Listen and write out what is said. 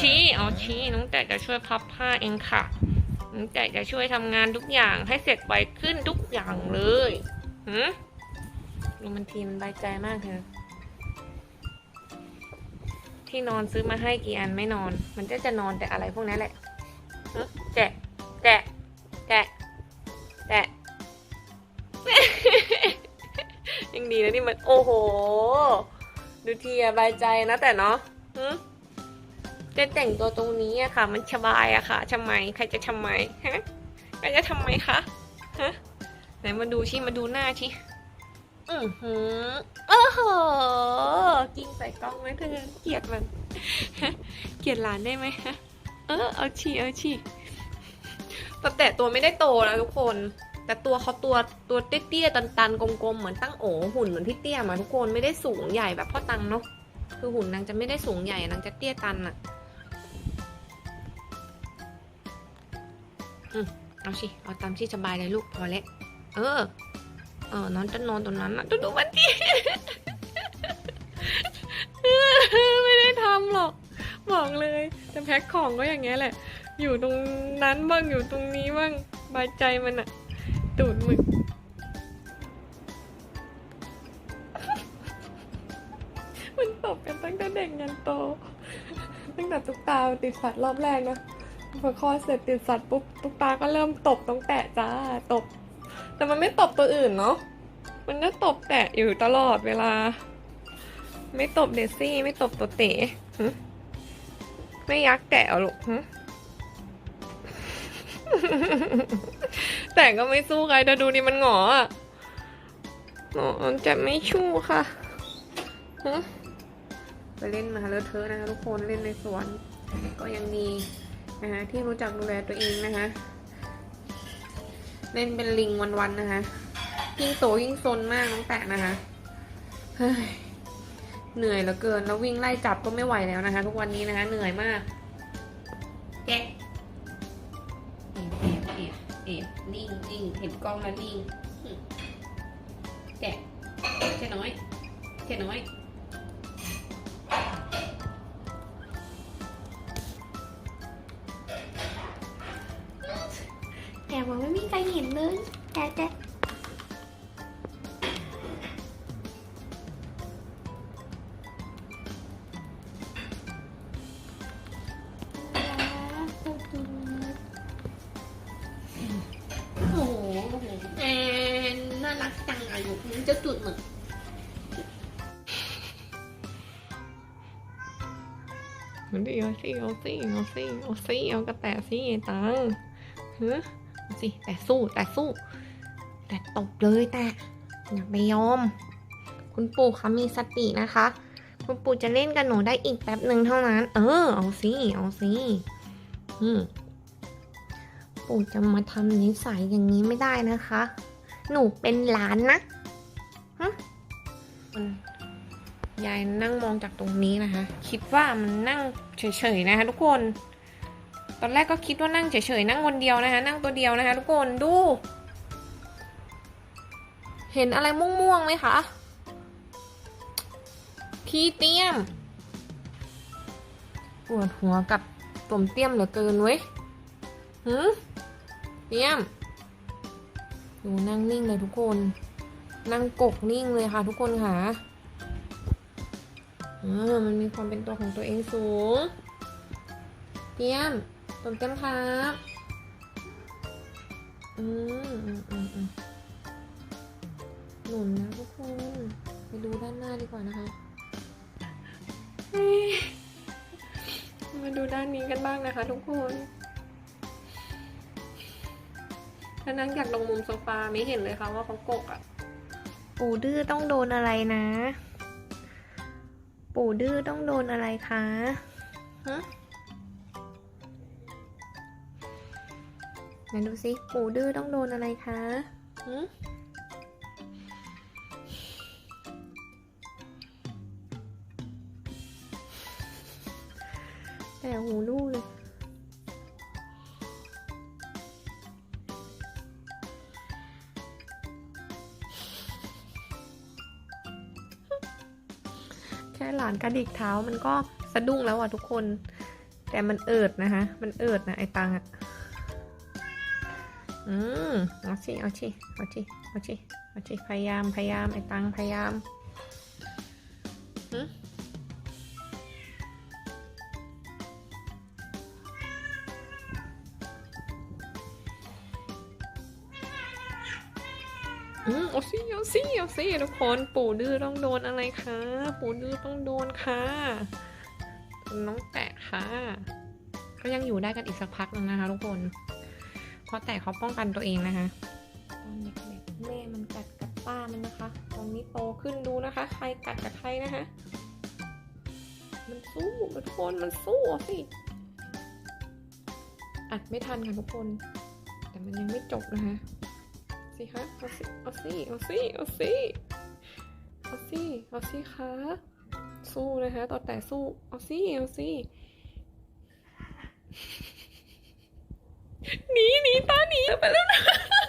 ชี้เอาชี้น้องแต่จะช่วยพับผ้าเองค่ะ น้องแต่จะช่วยทำงานทุกอย่างให้เสร็จไวขึ้นทุกอย่างเลยหืมดูมันทีมันใบายใจมากเธอที่นอนซื้อมาให้กี่อันไม่นอน มันจะจะนอนแต่อะไรพวกนั้นแหละหึแกะแกะแกะแกะยังดีนะที่มัน โอ้โห ดูทีอะบายใจนะแต่เนาะหึ จะแต่งตัวตรงนี้อะค่ะ มันสบายอะค่ะทำไม ใครจะทำไมฮะใครจะทำไมคะฮะไหนมาดูชิมาดูหน้าชิอือหือโอ้โหกิ้งใส่กล้องไหมเธอเกลียดมันเกลียดหลานได้ไหมฮะเออเอาชีเอาชีแต่แต่ตัวไม่ได้โตนะทุกคน แต่ตัวเขาตัวตัวเตี้ยๆตันๆกลมๆเหมือนตั้งโอหุ่นเหมือนพี่เตี้ยมาทุกคนไม่ได้สูงใหญ่แบบพ่อตังเนาะคือหุ่นนางจะไม่ได้สูงใหญ่นางจะเตี้ยตันอะ อืมเอาสิ เอาตามที่สบายเลยลูกพอแล้ว เออ เออนอนจะนอนตรงนั้นอะดูดูมันดิไม่ได้ทำหรอก บอกเลยจะแพ็คของก็อย่างเงี้ยแหละ อยู่ตรงนั้นบ้างอยู่ตรงนี้บ้างบายใจมันอะตูดมึกมันตบกันตั้งแต่เด็กยันโต ตั้งแต่ตุ๊กตาติดสัตว์รอบแรกนะ พอคลอดเสร็จติดสัตว์ปุ๊บตุ๊กตาก็เริ่มตบตรงแตะจ้าตบ แต่มันไม่ตบตัวอื่นเนาะมันก็ตบแตะอยู่ตลอดเวลา ไม่ตบเดซี่ไม่ตบตัวเต๋หึไม่ยักแตะเอกแต่ก็ไม่สู้ใครเธอดูนี่มันหงออะหงอจะไม่ชู้ค่ะไปเล่นมาเลอะเทอะนะคะทุกคนเล่นในสวนก็ยังดี นะคะที่รู้จักดูแลตัวเองนะคะ เล่นเป็นลิงวันๆนะคะยิ่งโตยิ่งซนมากน้องแตะนะคะเฮ้ยเหนื่อยเหลือเกินแล้ววิ่งไล่จับก็ไม่ไหวแล้วนะคะ ทุกวันนี้นะคะ เหนื่อยมากแกะเอ็บเอ็บเอ็บเอ็บนิ่งนิ่งเห็นกล้องแล้วนิ่งแกะแค่น้อยแค่น้อย แต่ว่าไม่มีใครเห็นเลยแต่แต่โอ้โหโอ้โหแอนน่ารักจังอายุมันจะจุดเหมือนมันดิเอาสิเอาสิเอาสิเอาสิเอากระแตสิไอ้ตังเฮ้ยเอา สิแต่สู้แต่สู้ แต่ตบเลยแต่อย่าไปยอม คุณปู่เขามีสตินะคะ คุณปู่จะเล่นกับหนูได้อีกแป๊บหนึ่งเท่านั้น เออ เอาสิเอาสิอืมปู่จะมาทำนิสัยอย่างนี้ไม่ได้นะคะ หนูเป็นหลานนะฮะยายนั่งมองจากตรงนี้นะคะ คิดว่ามันนั่งเฉยๆนะคะทุกคน ตอนแรกก็คิดว่านั่งเฉยๆนั่งคนเดียวนะคะ นั่งตัวเดียวนะคะ ทุกคนดู เห็นอะไรม่วงๆไหมคะพี่เตี้ยมปวดหัวกับตุ่มเตี้ยมเหลือเกินเว้ยหืมเตี้ยมดูนั่งนิ่งเลยทุกคน นั่งกกนิ่งเลยค่ะ ทุกคนค่ะอ่ามันมีความเป็นตัวของตัวเองสูงเตี้ยม ต้มเตี้ยมครับ อืมอืมอืมอืมหนุนนะทุกคน ไปดูด้านหน้าดีกว่านะคะเฮ้ยมาดูด้านนี้กันบ้างนะคะทุกคนถ้านั่งจากตรงมุมโซฟาไม่เห็นเลยค่ะว่าเขากกอะ่ะ ปู่ดื้อต้องโดนอะไรนะ ปู่ดื้อต้องโดนอะไรคะ ฮะ ไหนดูสิปู่ดื้อต้องโดนอะไรคะหึแต่หูลูกเลยแค่หลานกระดิกเท้ามันก็สะดุ้งแล้วอะทุกคน แต่มันเอิดนะคะ มันเอิดนะไอตังอะ อืมเอาสิเอาสิเอาสิเอาสิเอาสิพยายามพยายามไอ้ตังพยายามอืมเอาสิเอาสิเอาสิทุกคนปู่ดื้อต้องโดนอะไรคะปู่ดื้อต้องโดนค่ะน้องแตะค่ะ ก็ยังอยู่ได้กันอีกสักพักหนึงนะคะทุกคน เพราะแต่เขาป้องกันตัวเองนะคะตอนเด็กๆแม่มันกัดกับป้ามันนะคะตอนนี้โตขึ้นดูนะคะ ใครกัดกับใครนะคะ มันสู้ทุกคนมันสู้สิอัดไม่ทันค่ะทุกคน แต่มันยังไม่จบนะคะสิคะเอาสิเอาสิเอาสิเอาสิเอาสิเอาสิคะสู้นะคะต่อแต่สู้เอาสิเอาสิ 你08，你。